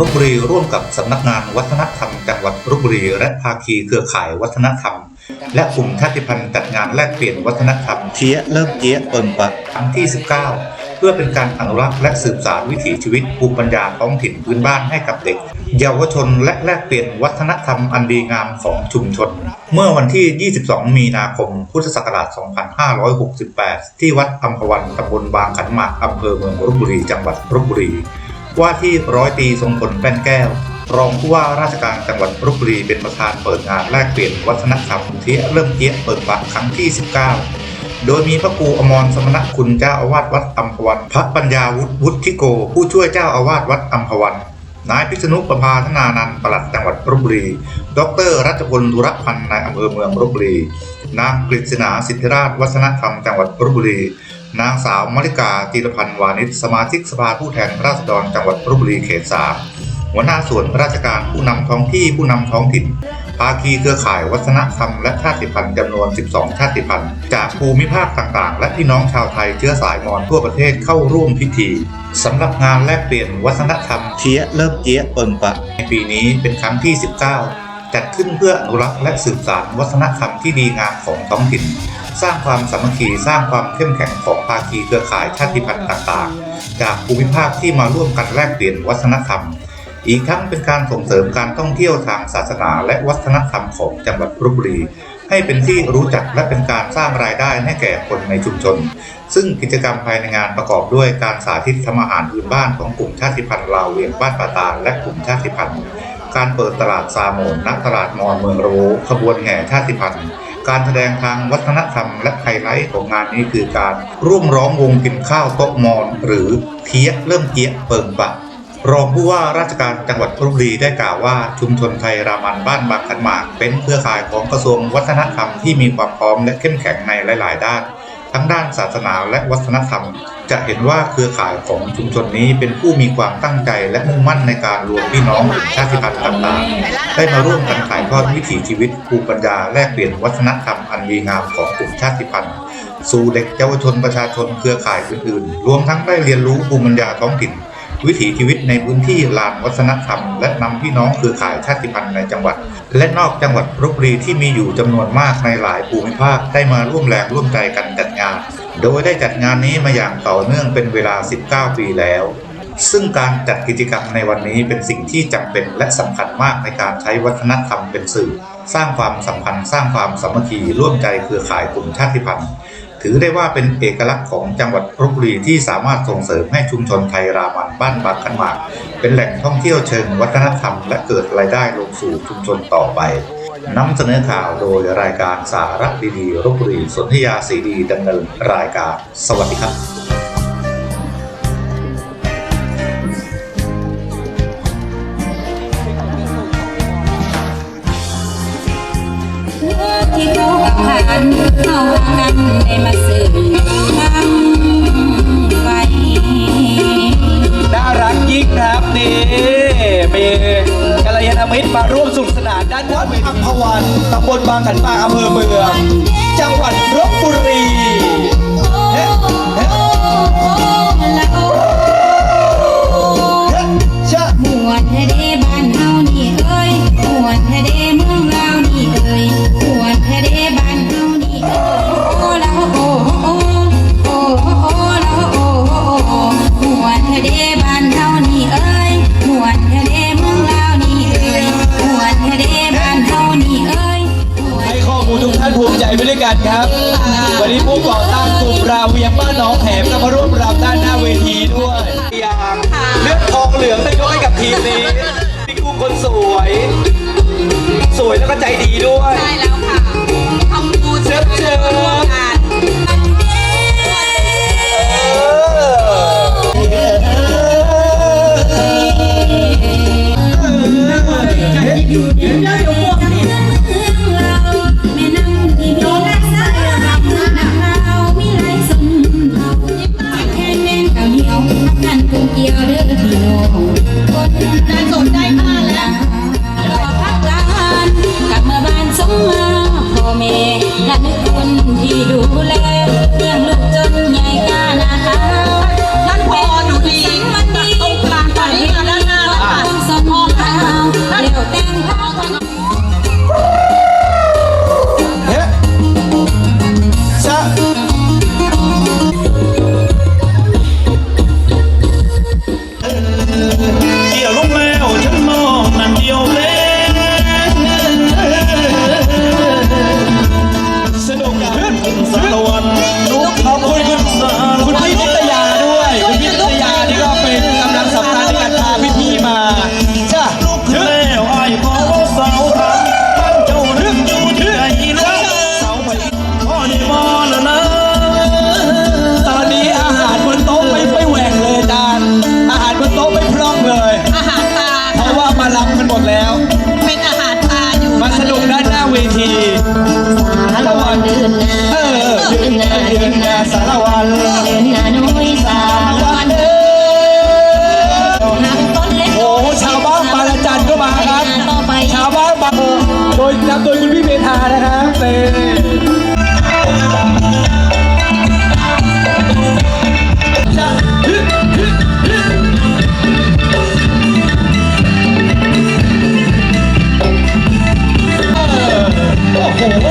ลบบุรีร่วมกับสำนักงานวัฒนธรรมจังหวัดลบบุรี และภาคีเครือข่ายวัฒนธรรม และกลุ่มชาติพันธุ์จัดงานแลกเปลี่ยนวัฒนธรรมเทียเริ่มเจียเปิงปะครั้งที่ 19 เพื่อเป็นการอนุรักษ์และสืบสานวิถีชีวิตภูมิปัญญาท้องถิ่นพื้นบ้านให้กับเด็ก เยาวชนและแลกเปลี่ยนวัฒนธรรมอันดีงามของชุมชน เมื่อวันที่ 22 มีนาคม พุทธศักราช 2568 ที่วัดอัมพวันตำบลบางขันหมากอำเภอเมืองลบบุรีจังหวัดลบบุรี ว่าที่ร้อยตีทรงพลแป้นแก้ว รองผู้ว่าราชการจังหวัดลบบุรีเป็นประธานเปิดงานแลกเปลี่ยนวัฒนธรรมเที่เริ่มเทียเปิดปากครั้งที่ 19 โดยมีพระครูอมรสมณคุณเจ้าอาวาสวัดอัมพวัน พระปัญญาวุฒิวุฒิโก ผู้ช่วยเจ้าอาวาสวัดอัมพวันนายพิษณุประภาธนานันปลัดจังหวัดลบบุรี ดรรัชพลธุรพันธ์นายอำเภอเมืองลบบุรี นางกฤษณาสิทธิราชวัฒนธรรมจังหวัดลบบุรี นางสาวมริกาจีรพันธ์วานิชสมาชิกสภาผู้แทนราษฎรจังหวัดลบบุรีเขตสามหัวหน้าส่วนราชการผู้นำท้องที่ผู้นำท้องถิ่น ภาคีเครือข่ายวัฒนธรรมและชาติพันธุ์จำนวน 12 ชาติพันธุ์ จากภูมิภาคต่างๆ และพี่น้องชาวไทยเชื้อสายมอญทั่วประเทศเข้าร่วมพิธีสำหรับงานแลกเปลี่ยนวัฒนธรรมเทียเริ่มเจียเปิงปะ ในปีนี้เป็นครั้งที่ 19 จัดขึ้นเพื่ออนุรักษ์และสืบสานวัฒนธรรมที่ดีงามของท้องถิ่น สร้างความสามัคคีสร้างความเข้มแข็งของภาคีเครือข่ายชาติพันธุ์ต่างๆ จากภูมิภาคที่มาร่วมกันแลกเปลี่ยนวัฒนธรรม อีกทั้งเป็นการส่งเสริมการท่องเที่ยวทางศาสนาและวัฒนธรรมของจังหวัดลบบุรีให้เป็นที่รู้จักและเป็นการสร้างรายได้ให้แก่คนในชุมชน ซึ่งกิจกรรมภายในงานประกอบด้วยการสาธิตทำอาหารพื้นบ้านของกลุ่มชาติพันธุ์ลาวเวียงบ้านปาตาลและกลุ่มชาติพันธุ์ การเปิดตลาดซาโมนณตลาดมอญเมืองโรขบวนแห่ชาติพันธุ์ การแสดงทางวัฒนธรรมและไฮไลท์ของงานนี้คือการร่วมร้องวงกินข้าวโต๊ะมอญหรือเทียเริ่มเกียเปิงปะรองผู้ว่าราชการจังหวัดลบบุรีได้กล่าวว่าชุมชนไทยรามันบ้านบางขันหมาก เป็นเครือข่ายของกระทรวงวัฒนธรรมที่มีความพร้อมและเข้มแข็งในหลาย ๆ ด้าน ทั้งด้านศาสนาและวัฒนธรรม จะเห็นว่าเครือข่ายของชุมชนนี้เป็นผู้มีความตั้งใจและมุ่งมั่นในการรวมพี่น้องชาติพันธุ์ต่างๆ ได้มาร่วมกันถ่ายทอดวิถีชีวิตภูมิปัญญาแลกเปลี่ยนวัฒนธรรมอันดีงามของกลุ่มชาติพันธุ์ สู่เด็กเยาวชนประชาชนเครือข่ายอื่นๆ รวมทั้งได้เรียนรู้ภูมิปัญญาท้องถิ่น วิถีชีวิตในพื้นที่ลานวัฒนธรรม และนำพี่น้องเครือข่ายชาติพันธุ์ในจังหวัด และนอกจังหวัดลบบุรีที่มีอยู่จำนวนมากในหลายภูมิภาคได้มาร่วมแรงร่วมใจกันจัดงาน โดยได้จัดงานนี้มาอย่างต่อเนื่องเป็นเวลา 19 ปีแล้วซึ่งการจัดกิจกรรมในวันนี้เป็นสิ่งที่จำเป็นและสำคัญมากในการใช้วัฒนธรรมเป็นสื่อ สร้างความสัมพันธ์ สร้างความสามัคคีร่วมใจเครือข่ายกลุ่มชาติพันธุ์ ถือได้ว่าเป็นเอกลักษณ์ของจังหวัดลบบุรีที่สามารถส่งเสริมให้ชุมชนไทยรามันบ้านบางขันหมาก เป็นแหล่งท่องเที่ยวเชิงวัฒนธรรม และเกิดรายได้ลงสู่ชุมชนต่อไปนำเสนอข่าวโดยรายการสาระดีๆลบบุรีสนธยาสีดีดำเนินรายการ สวัสดีครับ กผ่านเข้านั้นได้มาสื่อทางไฟน่ารักยิ่งครับนี่มีกัลยาณมิตรมาร่วมสนุขสนานด้านวัดอัมพวันตำบลบางขันบางอำเภอเมือง จังหวัดลบบุรี นะครับเต้โอ้โห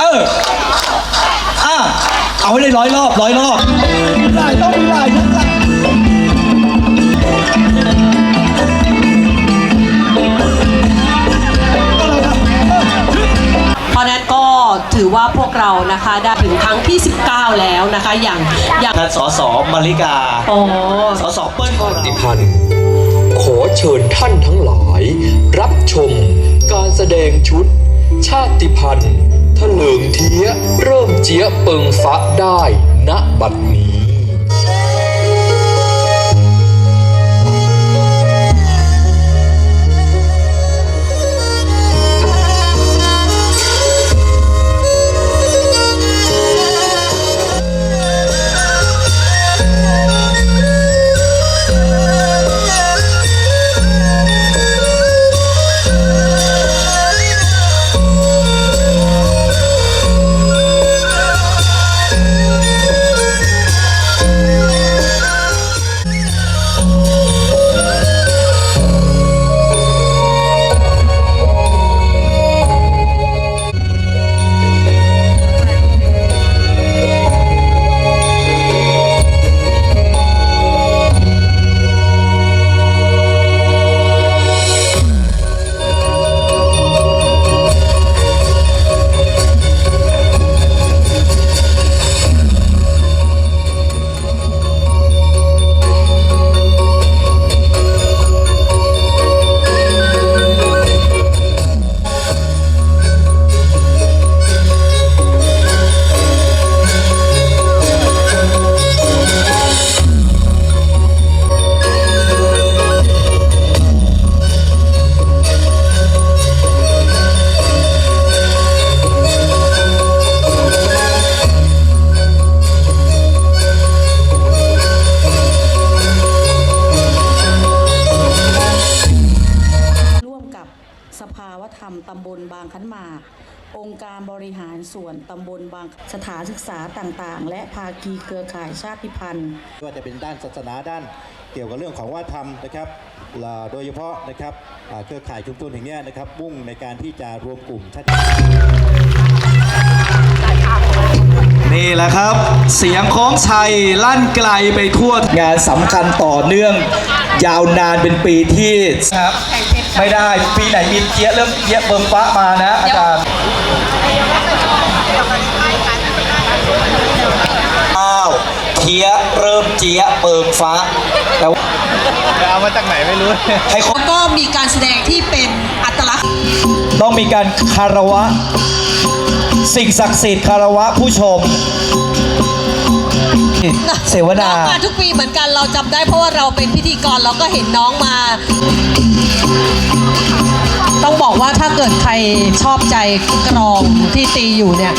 เอออะเอาให้เลยร้อยรอบร้อยรอบหลายรอง ถือว่าพวกเรานะคะได้ถึงครั้งที่ 19 แล้วนะคะอย่างอย่างท่านสอสอมาริกาโอ้สอสอเปิ้ลของเราติพันธ์ขอเชิญท่านทั้งหลาย รับชมการแสดงชุด ชาติพันธ์ทะเลิงเทียเริ่มเจียเปิงฟ้าได้ณบัดนี้ การบริหารส่วนตำบลบางสถานศึกษาต่างๆ และภาคีเครือข่ายชาติพันธุ์ไม่ว่าจะเป็นด้านศาสนาด้านเกี่ยวกับเรื่องของวัฒนธรรมนะครับโดยเฉพาะนะครับเครือข่ายชุมชนอย่างเงี้นะครับมุ่งในการที่จะรวมกลุ่มชาตินี่แหละครับ เสียงของชัยลั่นไกลไปทั่วงานสำคัญต่อเนื่อง ยาวนานเป็นปีที่ครับ ไม่ได้ ปีไหนมีเจี๊ยะเริ่มเจี๊ยะเบิ่มฟ้ามานะ อาจารย์อ้าวเทียะเริ่มเจี๊ยะเปิงฟ้าแล้วเอามาจากไหนไม่รู้ ให้เขาแล้วก็มีการแสดงที่เป็นอัตลักษณ์ต้องมีการคารวะ สิ่งศักดิ์สิทธิ์คารวะผู้ชม เสวนา น้องมาทุกปีเหมือนกันเราจำได้เพราะว่าเราเป็นพิธีกรเราก็เห็นน้องมา ต้องบอกว่าถ้าเกิดใครชอบใจกรองที่ตีอยู่เนี่ย